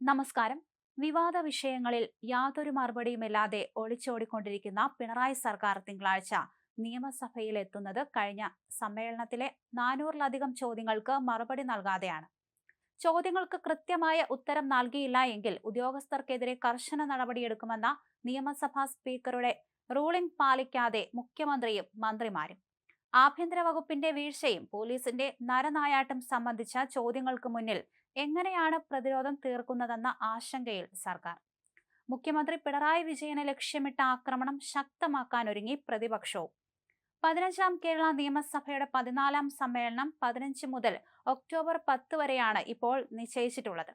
നമസ്കാരം. വിവാദ വിഷയങ്ങളിൽ യാതൊരു മറുപടിയുമില്ലാതെ ഒളിച്ചോടിക്കൊണ്ടിരിക്കുന്ന പിണറായി സർക്കാർ തിങ്കളാഴ്ച നിയമസഭയിൽ എത്തുന്നത് കഴിഞ്ഞ സമ്മേളനത്തിലെ നാനൂറിലധികം ചോദ്യങ്ങൾക്ക് മറുപടി നൽകാതെയാണ്. ചോദ്യങ്ങൾക്ക് കൃത്യമായ ഉത്തരം നൽകിയില്ല എങ്കിൽ ഉദ്യോഗസ്ഥർക്കെതിരെ കർശന നടപടിയെടുക്കുമെന്ന നിയമസഭാ സ്പീക്കറുടെ റൂളിംഗ് പാലിക്കാതെ മുഖ്യമന്ത്രിയും മന്ത്രിമാരും. ആഭ്യന്തര വകുപ്പിന്റെ വീഴ്ചയും പോലീസിന്റെ നരനായാട്ടും സംബന്ധിച്ച ചോദ്യങ്ങൾക്ക് മുന്നിൽ എങ്ങനെയാണ് പ്രതിരോധം തീർക്കുന്നതെന്ന ആശങ്കയിൽ സർക്കാർ? മുഖ്യമന്ത്രി പിണറായി വിജയനെ ലക്ഷ്യമിട്ട ആക്രമണം ശക്തമാക്കാൻ ഒരുങ്ങി പ്രതിപക്ഷവും. പതിനഞ്ചാം കേരള നിയമസഭയുടെ പതിനാലാം സമ്മേളനം പതിനഞ്ച് മുതൽ ഒക്ടോബർ പത്ത് വരെയാണ് ഇപ്പോൾ നിശ്ചയിച്ചിട്ടുള്ളത്.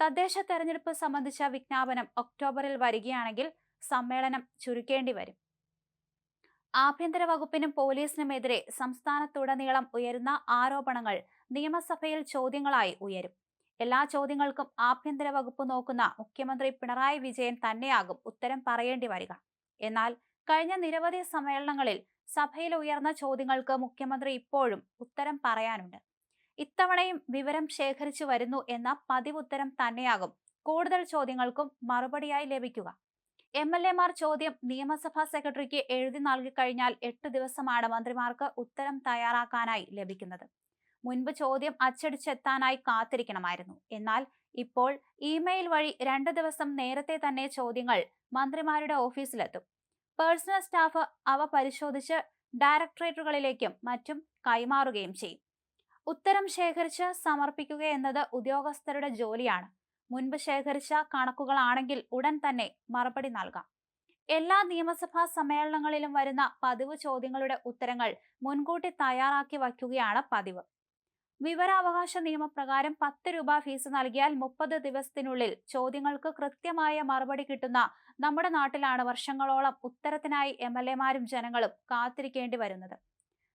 തദ്ദേശ തെരഞ്ഞെടുപ്പ് സംബന്ധിച്ച വിജ്ഞാപനം ഒക്ടോബറിൽ വരികയാണെങ്കിൽ സമ്മേളനം ചുരുക്കേണ്ടി വരും. ആഭ്യന്തര വകുപ്പിനും പോലീസിനുമെതിരെ സംസ്ഥാനത്തുടനീളം ഉയരുന്ന ആരോപണങ്ങൾ നിയമസഭയിൽ ചോദ്യങ്ങളായി ഉയരും. എല്ലാ ചോദ്യങ്ങൾക്കും ആഭ്യന്തര വകുപ്പ് നോക്കുന്ന മുഖ്യമന്ത്രി പിണറായി വിജയൻ തന്നെയാകും ഉത്തരം പറയേണ്ടി വരിക. എന്നാൽ കഴിഞ്ഞ നിരവധി സമ്മേളനങ്ങളിൽ സഭയിൽ ഉയർന്ന ചോദ്യങ്ങൾക്ക് മുഖ്യമന്ത്രി ഇപ്പോഴും ഉത്തരം പറയാനുണ്ട്. ഇത്തവണയും വിവരം ശേഖരിച്ചു വരുന്നു എന്ന പതിവ് ഉത്തരം തന്നെയാകും കൂടുതൽ ചോദ്യങ്ങൾക്കും മറുപടിയായി ലഭിക്കുക. എം എൽ എമാർ ചോദ്യം നിയമസഭാ സെക്രട്ടറിക്ക് എഴുതി നൽകിക്കഴിഞ്ഞാൽ എട്ട് ദിവസമാണ് മന്ത്രിമാർക്ക് ഉത്തരം തയ്യാറാക്കാനായി ലഭിക്കുന്നത്. മുൻപ് ചോദ്യം അച്ചടിച്ചെത്താനായി കാത്തിരിക്കണമായിരുന്നു. എന്നാൽ ഇപ്പോൾ ഇമെയിൽ വഴി രണ്ട് ദിവസം നേരത്തെ തന്നെ ചോദ്യങ്ങൾ മന്ത്രിമാരുടെ ഓഫീസിലെത്തും. പേഴ്സണൽ സ്റ്റാഫ് അവ പരിശോധിച്ച് ഡയറക്ടറേറ്റുകളിലേക്കും മറ്റും കൈമാറുകയും ചെയ്യും. ഉത്തരം ശേഖരിച്ച് സമർപ്പിക്കുക എന്നത് ഉദ്യോഗസ്ഥരുടെ ജോലിയാണ്. മുൻപ് ശേഖരിച്ച കണക്കുകളാണെങ്കിൽ ഉടൻ തന്നെ മറുപടി നൽകാം. എല്ലാ നിയമസഭാ സമ്മേളനങ്ങളിലും വരുന്ന പതിവ് ചോദ്യങ്ങളുടെ ഉത്തരങ്ങൾ മുൻകൂട്ടി തയ്യാറാക്കി വയ്ക്കുകയാണ് പതിവ്. വിവരാവകാശ നിയമപ്രകാരം പത്ത് രൂപ ഫീസ് നൽകിയാൽ മുപ്പത് ദിവസത്തിനുള്ളിൽ ചോദ്യങ്ങൾക്ക് കൃത്യമായ മറുപടി കിട്ടുന്ന നമ്മുടെ നാട്ടിലാണ് വർഷങ്ങളോളം ഉത്തരത്തിനായി എം എൽ എമാരും ജനങ്ങളും കാത്തിരിക്കേണ്ടി വരുന്നത്.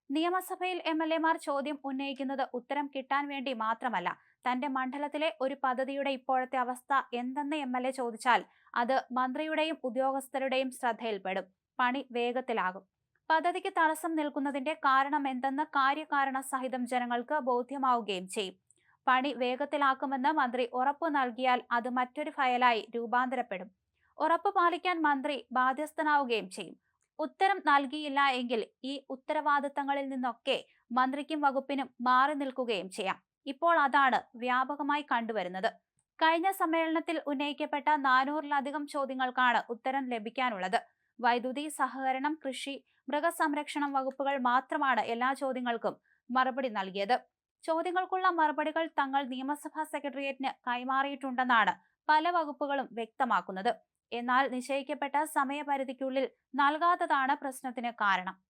നിയമസഭയിൽ എം എൽ എമാർ ചോദ്യം ഉന്നയിക്കുന്നത് ഉത്തരം കിട്ടാൻ വേണ്ടി മാത്രമല്ല തന്റെ മണ്ഡലത്തിലെ ഒരു പദ്ധതിയുടെ ഇപ്പോഴത്തെ അവസ്ഥ എന്തെന്ന് എം എൽ എ ചോദിച്ചാൽ അത് മന്ത്രിയുടെയും ഉദ്യോഗസ്ഥരുടെയും ശ്രദ്ധയിൽപ്പെടും. പണി വേഗത്തിലാകും. പദ്ധതിക്ക് തടസ്സം നിൽക്കുന്നതിന്റെ കാരണം എന്തെന്ന് കാര്യകാരണ സഹിതം ജനങ്ങൾക്ക് ബോധ്യമാവുകയും ചെയ്യും. പണി വേഗത്തിലാക്കുമെന്ന് മന്ത്രി ഉറപ്പു നൽകിയാൽ അത് മറ്റൊരു ഫയലായി രൂപാന്തരപ്പെടും. ഉറപ്പ് പാലിക്കാൻ മന്ത്രി ബാധ്യസ്ഥനാവുകയും ചെയ്യും. ഉത്തരം നൽകിയില്ല എങ്കിൽ ഈ ഉത്തരവാദിത്തങ്ങളിൽ നിന്നൊക്കെ മന്ത്രിക്കും വകുപ്പിനും മാറി നിൽക്കുകയും ചെയ്യാം. ഇപ്പോൾ അതാണ് വ്യാപകമായി കണ്ടുവരുന്നത്. കഴിഞ്ഞ സമ്മേളനത്തിൽ ഉന്നയിക്കപ്പെട്ട നാനൂറിലധികം ചോദ്യങ്ങൾക്കാണ് ഉത്തരം ലഭിക്കാനുള്ളത്. വൈദ്യുതി സഹകരണം കൃഷി മൃഗസംരക്ഷണം വകുപ്പുകൾ മാത്രമാണ് എല്ലാ ചോദ്യങ്ങൾക്കും മറുപടി നൽകിയത്. ചോദ്യങ്ങൾക്കുള്ള മറുപടികൾ തങ്ങൾ നിയമസഭാ സെക്രട്ടേറിയറ്റിന് കൈമാറിയിട്ടുണ്ടെന്നാണ് പല വകുപ്പുകളും വ്യക്തമാക്കുന്നത്. എന്നാൽ നിശ്ചയിക്കപ്പെട്ട സമയപരിധിക്കുള്ളിൽ നൽകാത്തതാണ് പ്രശ്നത്തിന് കാരണം.